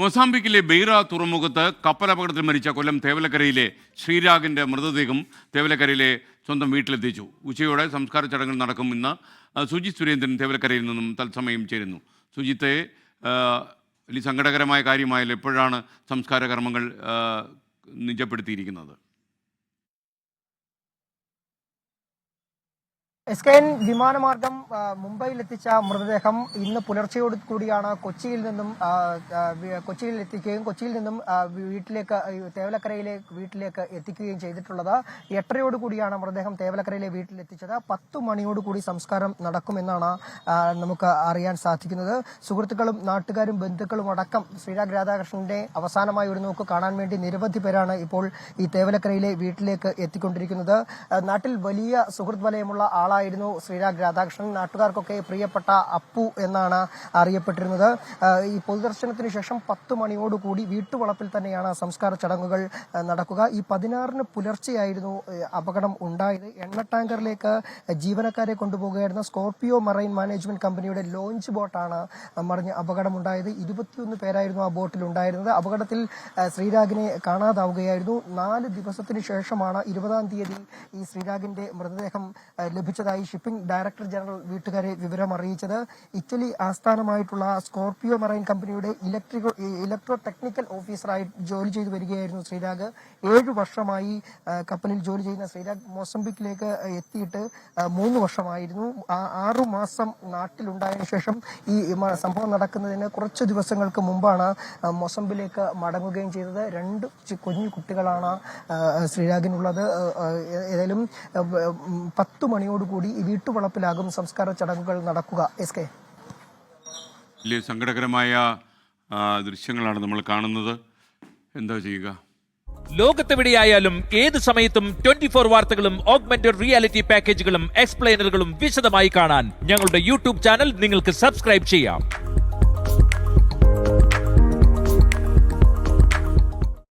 മൊസാംബിക്കിലെ ബെയ്റ തുറമുഖത്ത് കപ്പലപകടത്തിൽ മരിച്ച കൊല്ലം തേവലക്കരയിലെ ശ്രീരാഗിന്റെ മൃതദേഹം തേവലക്കരയിലെ സ്വന്തം വീട്ടിലെത്തിച്ചു. ഉച്ചയോടെ സംസ്കാര ചടങ്ങുകൾ നടക്കും ഇന്ന് സുജിത് സുരേന്ദ്രൻ തേവലക്കരയിൽ നിന്നും തത്സമയം ചേരുന്നു. സുജിത്തെ സങ്കടകരമായ കാര്യമായാലും എപ്പോഴാണ് സംസ്കാര കർമ്മങ്ങൾ നിജപ്പെടുത്തിയിരിക്കുന്നത്? എസ് കെ എൻ വിമാനമാർഗം മുംബൈയിൽ എത്തിച്ച മൃതദേഹം ഇന്ന് പുലർച്ചയോട് കൂടിയാണ് കൊച്ചിയിൽ നിന്നും കൊച്ചിയിൽ എത്തിക്കുകയും കൊച്ചിയിൽ നിന്നും വീട്ടിലേക്ക് തേവലക്കരയിലെ വീട്ടിലേക്ക് എത്തിക്കുകയും ചെയ്തിട്ടുള്ളത്. എട്ടരയോട് കൂടിയാണ് മൃതദേഹം തേവലക്കരയിലെ വീട്ടിൽ എത്തിച്ചത് പത്ത് മണിയോട് കൂടി സംസ്കാരം നടക്കുമെന്നാണ് നമുക്ക് അറിയാൻ സാധിക്കുന്നത്. സുഹൃത്തുക്കളും നാട്ടുകാരും ബന്ധുക്കളും അടക്കം ശ്രീരാഗ് രാധാകൃഷ്ണന്റെ അവസാനമായി ഒരു നോക്ക് കാണാൻ വേണ്ടി നിരവധി പേരാണ് ഇപ്പോൾ ഈ തേവലക്കരയിലെ വീട്ടിലേക്ക് എത്തിക്കൊണ്ടിരിക്കുന്നത്. നാട്ടിൽ വലിയ സുഹൃത്ത് വലയമുള്ള ആളായിരുന്നു ശ്രീരാഗ് രാധാകൃഷ്ണൻ. നാട്ടുകാർക്കൊക്കെ പ്രിയപ്പെട്ട അപ്പു എന്നാണ് അറിയപ്പെട്ടിരുന്നത്. ഈ പൊതുദർശനത്തിന് ശേഷം പത്ത് മണിയോടുകൂടി വീട്ടുവളപ്പിൽ തന്നെയാണ് സംസ്കാര ചടങ്ങുകൾ നടക്കുക. ഈ പതിനാറിന് പുലർച്ചെയായിരുന്നു അപകടം ഉണ്ടായത്. എണ്ണ ടാങ്കറിലേക്ക് ജീവനക്കാരെ കൊണ്ടുപോകുകയായിരുന്ന സ്കോർപിയോ മറൈൻ മാനേജ്മെന്റ് കമ്പനിയുടെ ലോഞ്ച് ബോട്ടാണ് മറിഞ്ഞ് അപകടമുണ്ടായത്. ഇരുപത്തിയൊന്ന് പേരായിരുന്നു ആ ബോട്ടിൽ ഉണ്ടായിരുന്നത്. അപകടത്തിൽ ശ്രീരാഗിനെ കാണാതാവുകയായിരുന്നു. നാല് ദിവസത്തിന് ശേഷമാണ് ഇരുപതാം തീയതി ഈ ശ്രീരാഗിന്റെ മൃതദേഹം ആ, ലഭിച്ചതായി ഷിപ്പിംഗ് ഡയറക്ടർ ജനറൽ വീട്ടുകാരെ വിവരം അറിയിച്ചത്. ഇറ്റലി ആസ്ഥാനമായിട്ടുള്ള സ്കോർപിയോ മറൈൻ കമ്പനിയുടെ ഇലക്ട്രിക്കൽ ഇലക്ട്രോ ടെക്നിക്കൽ ഓഫീസറായി ജോലി ചെയ്തു വരികയായിരുന്നു ശ്രീരാഗ്. ഏഴു വർഷമായി കപ്പലിൽ ജോലി ചെയ്യുന്ന ശ്രീരാഗ് മൊസംബിക്കിലേക്ക് എത്തിയിട്ട് മൂന്ന് വർഷമായിരുന്നു. ആറു മാസം നാട്ടിലുണ്ടായതിനു ശേഷം ഈ സംഭവം നടക്കുന്നതിന് കുറച്ച് ദിവസങ്ങൾക്ക് മുമ്പാണ് മൊസംബിലേക്ക് മടങ്ങുകയും ചെയ്തത്. രണ്ട് കുഞ്ഞു കുട്ടികളാണ് ശ്രീരാഗിനുള്ളത്. ഏതായാലും പത്ത് മണിയോടുകൂടി ഈ വീട്ടുവളപ്പിലാകും സംസ്കാര ചടങ്ങുകൾ നടക്കുക. S K. വലിയ സങ്കടകരമായ ദൃശ്യങ്ങളാണ് നമ്മൾ കാണുന്നത്. എന്താ ചെയ്യുക? ലോകത്തെവിടെയായാലും ഏത് സമയത്തും ട്വന്റി ഫോർ വാർത്തകളും ഓഗ്മെന്റഡ് റിയാലിറ്റി പാക്കേജുകളും എക്സ്പ്ലെയിനറുകളും വിശദമായി കാണാൻ ഞങ്ങളുടെ യൂട്യൂബ് ചാനൽ നിങ്ങൾക്ക് സബ്സ്ക്രൈബ് ചെയ്യാം.